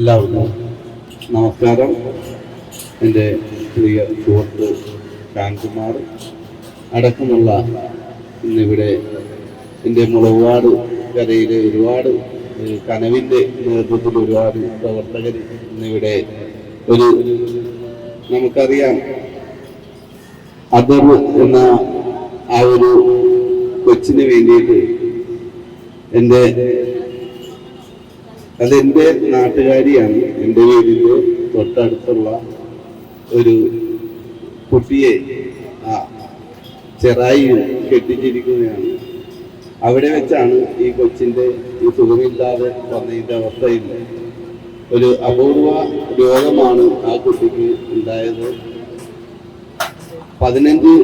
എല്ലാവർക്കും നമസ്കാരം. എന്റെ പ്രിയ സുഹൃത്ത് ശാൻകുമാർ അടക്കമുള്ള ഇന്നിവിടെ എന്റെ മുളവാട് കരയിലെ ഒരുപാട് കനവിന്റെ നേതൃത്വത്തിൽ ഒരുപാട് പ്രവർത്തകർ ഇന്നിവിടെ ഒരു നമുക്കറിയാം അതർ എന്ന ആ ഒരു കൊച്ചിന് വേണ്ടിയിട്ട് എന്റെ അതെന്റെ നാട്ടുകാരിയാണ് എന്റെ വീടിന്റെ തൊട്ടടുത്തുള്ള ഒരു കുട്ടിയെ ആ ചെറായി കെട്ടിച്ചിരിക്കുകയാണ് അവിടെ വെച്ചാണ് ഈ കൊച്ചിന്റെ ഈ സുഖമില്ലാതെ വന്നതിന്റെ അവസ്ഥയിൽ ഒരു അപൂർവ രോഗമാണ് ആ കുട്ടിക്ക് ഉണ്ടായത്. പതിനഞ്ച്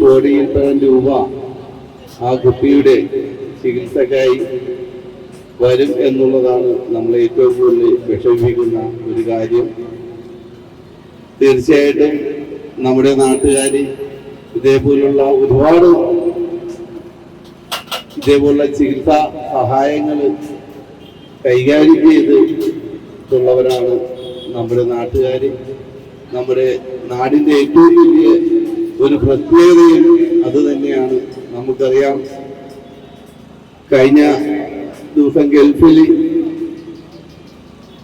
കോടിയിൽ രൂപ ആ കുട്ടിയുടെ ചികിത്സക്കായി വരും എന്നുള്ളതാണ് നമ്മൾ ഏറ്റവും കൂടുതൽ വിഷമിപ്പിക്കുന്ന ഒരു കാര്യം. തീർച്ചയായിട്ടും നമ്മുടെ നാട്ടുകാർ ഇതേപോലുള്ള ഒരുപാട് ഇതേപോലുള്ള ചികിത്സാ സഹായങ്ങൾ കൈകാര്യം ചെയ്തിട്ടുള്ളവരാണ് നമ്മുടെ നാട്ടുകാർ നമ്മുടെ നാടിന്റെ ഏറ്റവും വലിയ ഒരു പ്രത്യേകതയും അത് തന്നെയാണ്. നമുക്കറിയാം കഴിഞ്ഞ ദിവസം ഗൾഫിൽ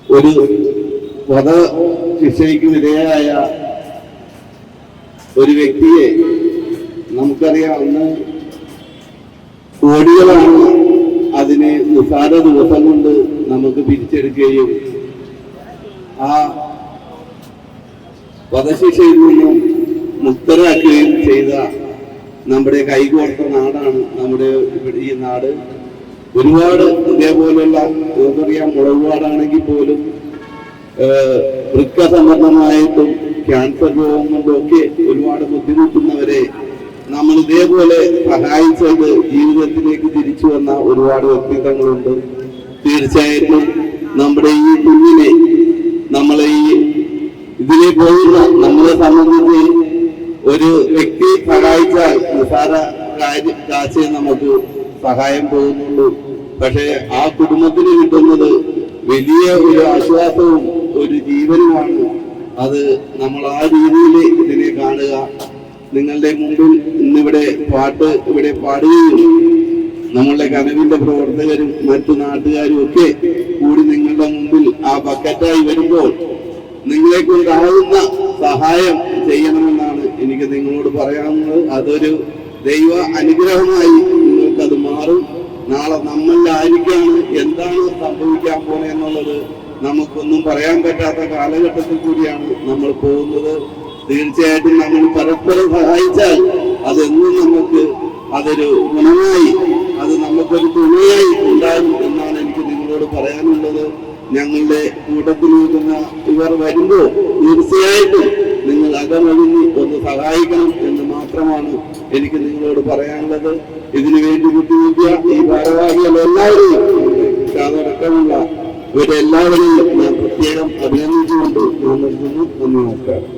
ഒരു വധ ശിക്ഷയ്ക്ക് വിധേയനായ ഒരു വ്യക്തിയെ നമുക്കറിയാം അന്ന് കോടികളാണ് അതിനെ നിസാര ദിവസം കൊണ്ട് നമുക്ക് പിരിച്ചെടുക്കുകയും ആ വധശിക്ഷയിൽ നിന്നും മുക്തരാക്കുകയും ചെയ്ത നമ്മുടെ കൈകോർത്ത നാടാണ് നമ്മുടെ ഈ നാട്. ഒരുപാട് ഇതേപോലെയുള്ള നമുക്കറിയാം മുളകുപാടാണെങ്കിൽ പോലും വൃക്ക സംബന്ധമായിട്ടും ക്യാൻസർ രോഗം കൊണ്ടും ഒക്കെ ഒരുപാട് ബുദ്ധിമുട്ടുന്നവരെ നമ്മൾ ഇതേപോലെ സഹായിച്ചത് ജീവിതത്തിലേക്ക് തിരിച്ചു വന്ന ഒരുപാട് വ്യക്തിത്വങ്ങളുണ്ട്. തീർച്ചയായിട്ടും നമ്മുടെ ഈ കുഞ്ഞിനെ നമ്മളെ ഈ ഇതിലെ പോകുന്ന നമ്മളെ സംബന്ധിച്ച് ഒരു വ്യക്തി സഹായിച്ചാൽ നിസാര കാര്യം കാശേ നമുക്ക് സഹായം പോകുന്നുള്ളൂ പക്ഷെ ആ കുടുംബത്തിന് കിട്ടുന്നത് വലിയ ഒരു ആശ്വാസവും ഒരു ജീവനുമാണ്. അത് നമ്മൾ ആ രീതിയിൽ ഇതിനെ കാണുക. നിങ്ങളുടെ മുമ്പിൽ ഇന്നിവിടെ പാട്ട് ഇവിടെ പാടുകയും നമ്മളുടെ കനവിന്റെ പ്രവർത്തകരും മറ്റു നാട്ടുകാരും ഒക്കെ കൂടി നിങ്ങളുടെ മുമ്പിൽ ആ ബക്കറ്റായി വരുമ്പോൾ നിങ്ങളെ കൊണ്ടാവുന്ന സഹായം ചെയ്യണമെന്നാണ് എനിക്ക് നിങ്ങളോട് പറയാനുള്ളത്. അതൊരു ദൈവ അനുഗ്രഹമായി മാറും നാളെ നമ്മളിലായിരിക്കാണ് എന്താണ് സംഭവിക്കാൻ പോണെന്നുള്ളത് നമുക്കൊന്നും പറയാൻ പറ്റാത്ത കാലഘട്ടത്തിൽ കൂടിയാണ് നമ്മൾ പോകുന്നത്. തീർച്ചയായിട്ടും നമ്മൾ പരസ്പരം സഹായിച്ചാൽ അതെന്നും നമുക്ക് അതൊരു ഗുണമായി അത് നമുക്കൊരു തുണയായി ഉണ്ടാകും എന്നാണ് എനിക്ക് നിങ്ങളോട് പറയാനുള്ളത്. ഞങ്ങളുടെ കൂട്ടത്തിൽ നിൽക്കുന്ന ഇവർ വരുമ്പോൾ തീർച്ചയായിട്ടും നിങ്ങൾ അകമൊഴിഞ്ഞ് ഒന്ന് സഹായിക്കണം എന്ന് മാത്രമാണ് എനിക്ക് നിങ്ങളോട് പറയാനുള്ളത്. ഇതിനു വേണ്ടി ബുദ്ധിമുട്ടിയ ഈ ഭാരവാഹികൾ എല്ലാവരെയും ഇവരെല്ലാവരെയും ഞാൻ പ്രത്യേകം അഭിനന്ദിച്ചുകൊണ്ട് ഞാൻ നിർത്തുന്നു. നന്ദി നമസ്കാരം.